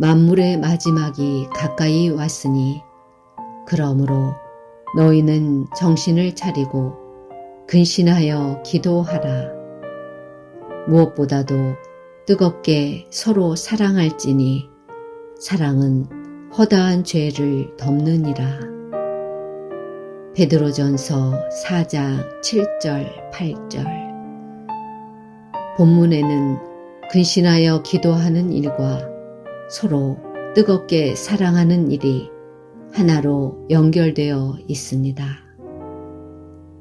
만물의 마지막이 가까이 왔으니 그러므로 너희는 정신을 차리고 근신하여 기도하라. 무엇보다도 뜨겁게 서로 사랑할지니 사랑은 허다한 죄를 덮느니라. 베드로전서 4장 7절 8절 본문에는 근신하여 기도하는 일과 서로 뜨겁게 사랑하는 일이 하나로 연결되어 있습니다.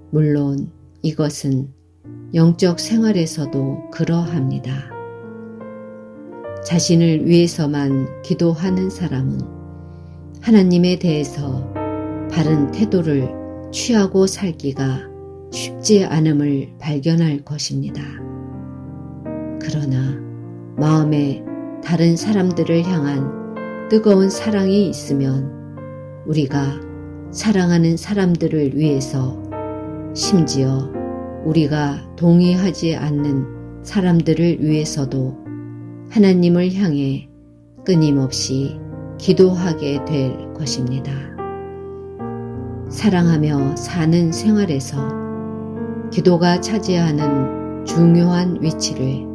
물론 이것은 영적 생활에서도 그러합니다. 자신을 위해서만 기도하는 사람은 하나님에 대해서 바른 태도를 취하고 살기가 쉽지 않음을 발견할 것입니다. 그러나 마음에 다른 사람들을 향한 뜨거운 사랑이 있으면 우리가 사랑하는 사람들을 위해서 심지어 우리가 동의하지 않는 사람들을 위해서도 하나님을 향해 끊임없이 기도하게 될 것입니다. 사랑하며 사는 생활에서 기도가 차지하는 중요한 위치를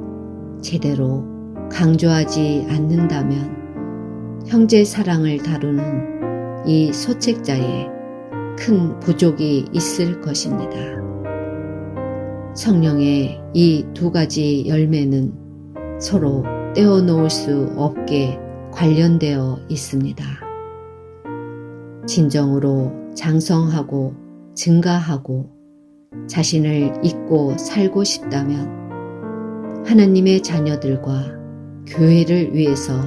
제대로 강조하지 않는다면 형제 사랑을 다루는 이 소책자에 큰 부족이 있을 것입니다. 성령의 이 두 가지 열매는 서로 떼어놓을 수 없게 관련되어 있습니다. 진정으로 장성하고 증가하고 자신을 잊고 살고 싶다면 하나님의 자녀들과 교회를 위해서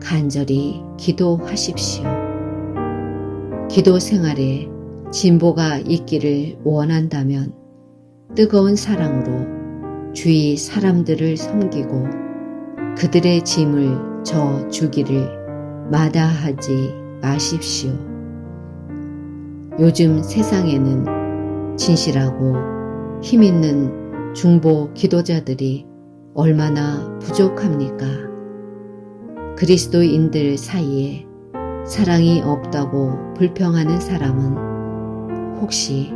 간절히 기도하십시오. 기도 생활에 진보가 있기를 원한다면 뜨거운 사랑으로 주위 사람들을 섬기고 그들의 짐을 져 주기를 마다하지 마십시오. 요즘 세상에는 진실하고 힘있는 중보 기도자들이 얼마나 부족합니까? 그리스도인들 사이에 사랑이 없다고 불평하는 사람은 혹시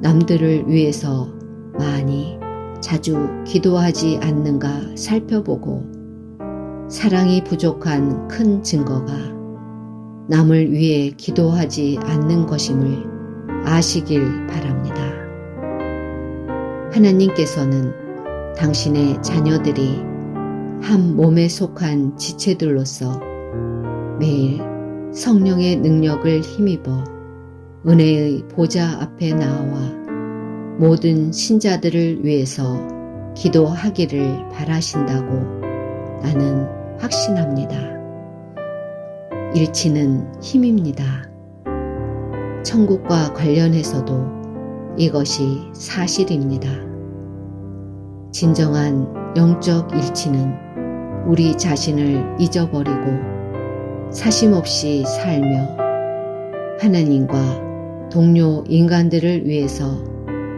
남들을 위해서 많이 자주 기도하지 않는가 살펴보고 사랑이 부족한 큰 증거가 남을 위해 기도하지 않는 것임을 아시길 바랍니다. 하나님께서는 당신의 자녀들이 한 몸에 속한 지체들로서 매일 성령의 능력을 힘입어 은혜의 보좌 앞에 나와 모든 신자들을 위해서 기도하기를 바라신다고 나는 확신합니다. 일치는 힘입니다. 천국과 관련해서도 이것이 사실입니다. 진정한 영적 일치는 우리 자신을 잊어버리고 사심없이 살며 하나님과 동료 인간들을 위해서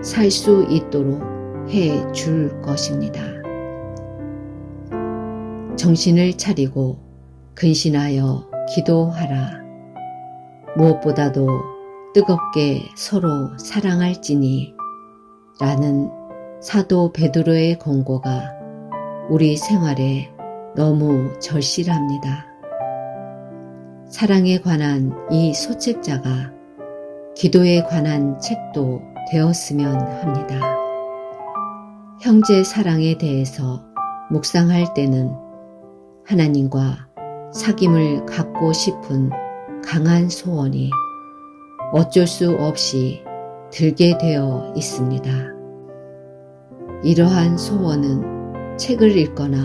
살 수 있도록 해 줄 것입니다. 정신을 차리고 근신하여 기도하라. 무엇보다도 뜨겁게 서로 사랑할지니 라는 사도 베드로의 권고가 우리 생활에 너무 절실합니다. 사랑에 관한 이 소책자가 기도에 관한 책도 되었으면 합니다. 형제 사랑에 대해서 묵상할 때는 하나님과 사귐을 갖고 싶은 강한 소원이 어쩔 수 없이 들게 되어 있습니다. 이러한 소원은 책을 읽거나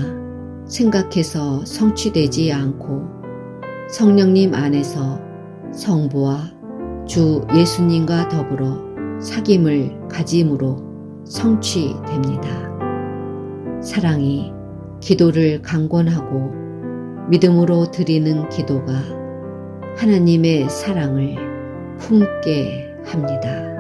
생각해서 성취되지 않고 성령님 안에서 성부와 주 예수님과 더불어 사귐을 가짐으로 성취됩니다. 사랑이 기도를 강권하고 믿음으로 드리는 기도가 하나님의 사랑을 품게 합니다.